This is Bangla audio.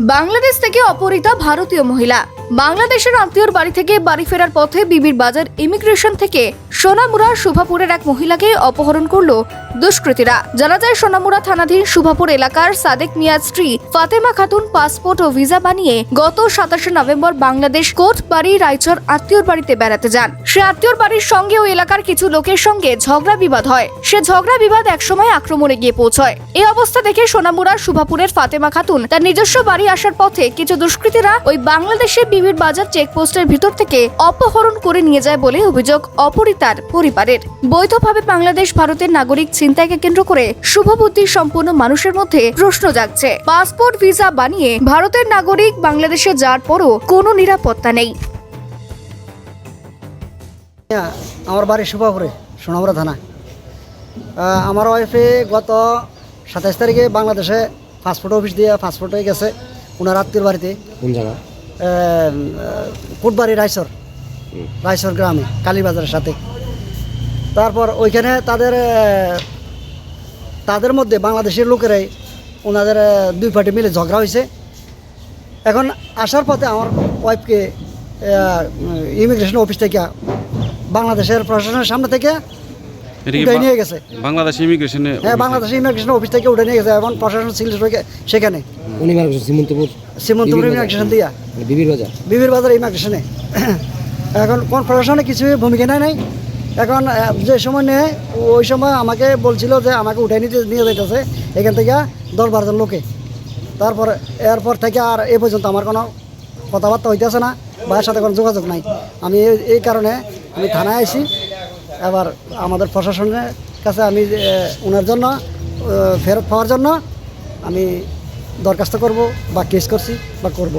বাংলাদেশ থেকে অপহৃতা ভারতীয় মহিলা। বাংলাদেশের আত্মীয়র বাড়ি থেকে বাড়ি ফেরার পথে বিবির বাজার ইমিগ্রেশন থেকে সোনামুড়া শুভাপুরের এক মহিলাকে অপহরণ করল দুষ্কৃতীরা। জানা যায়, সোনামুড়া থানাধীন শুভাপুর এলাকার সাদেক মিয়ার স্ত্রী ফাতেমা খাতুন পাসপোর্ট ও ভিসা বানিয়ে গত সাতাশে নভেম্বর বাংলাদেশ কোর্ট বাড়ি রায়চর আত্মীয়র বাড়িতে বেড়াতে যান। সে আত্মীয়র বাড়ির সঙ্গে ওই এলাকার কিছু লোকের সঙ্গে ঝগড়া বিবাদ হয়। সে ঝগড়া বিবাদ একসময় আক্রমণে গিয়ে পৌঁছয়। এই অবস্থা দেখে সোনামুড়ার শুভাপুরের ফাতেমা খাতুন তার নিজস্ব বাড়ি আসার পথে কিছু দুষ্কৃতীরা ওই বাংলাদেশের বিবির বাজার চেকপোস্টের ভিতর থেকে অপহরণ করে নিয়ে যায় বলে অভিযোগ অপরিতার পরিবারের। বৈধভাবে বাংলাদেশ ভারতের নাগরিক ছিনতাইকে কেন্দ্র করে শুভবুদ্ধি সম্পন্ন মানুষের মধ্যে প্রশ্ন জাগছে। পাসপোর্ট, ভিসা বানিয়ে ভারতের নাগরিক বাংলাদেশে যাওয়ার পরও কোনো নিরাপত্তা নেই। আমার বাড়ি সুপাপুরে সোনামুড়া থানা। আমার ওয়াইফে গত সাতাইশ তারিখে বাংলাদেশে পাসপোর্ট অফিস দিয়ে পাসপোর্ট হয়ে গেছে। ওনার আত্মীয় বাড়িতে। কোন জায়গা? কোটবাড়ি রায়সর রায়সর গ্রামে কালীবাজারের সাথে। তারপর ওইখানে তাদের তাদের মধ্যে বাংলাদেশের লোকেরাই ওনাদের দুই পার্টি মিলে ঝগড়া হয়েছে। এখন আসার পথে আমার ওয়াইফকে ইমিগ্রেশন অফিস থেকে বাংলাদেশের প্রশাসনের সামনে থেকে কি নিয়ে গেছে। বাংলাদেশ ইমিগ্রেশনে হ্যাঁ বাংলাদেশ ইমিগ্রেশন অফিস থেকে উঠে নিয়ে গেছে এবং প্রশাসন ছিল সেখানে। উনি মারা গেছেন সীমন্তপুর সীমন্তপুর বিবির বাজার। ইমিগ্রেশন দিয়া। মানে বিবির বাজার। বিবির বাজার ইমিগ্রেশনে। এখন কোন প্রশাসনে কিছু ভূমিকা নেয় নাই? এখন যে সময় নেয় ওই সময় আমাকে বলছিল যে আমাকে উঠে নিতে নিয়ে যাইতেছে এখান থেকে দশ বারোজন লোকে। তারপর এরপর থেকে আর এ পর্যন্ত আমার কোনো কথাবার্তা হইতেছে না ভাইয়ের সাথে কোনো যোগাযোগ নাই। আমি এই- এই কারণে আমি থানায় আইছি। এবার আমাদের প্রশাসনের কাছে আমি ওনার জন্য ফেরত পাওয়ার জন্য আমি দরখাস্ত করব বা কেস করছি বা করব।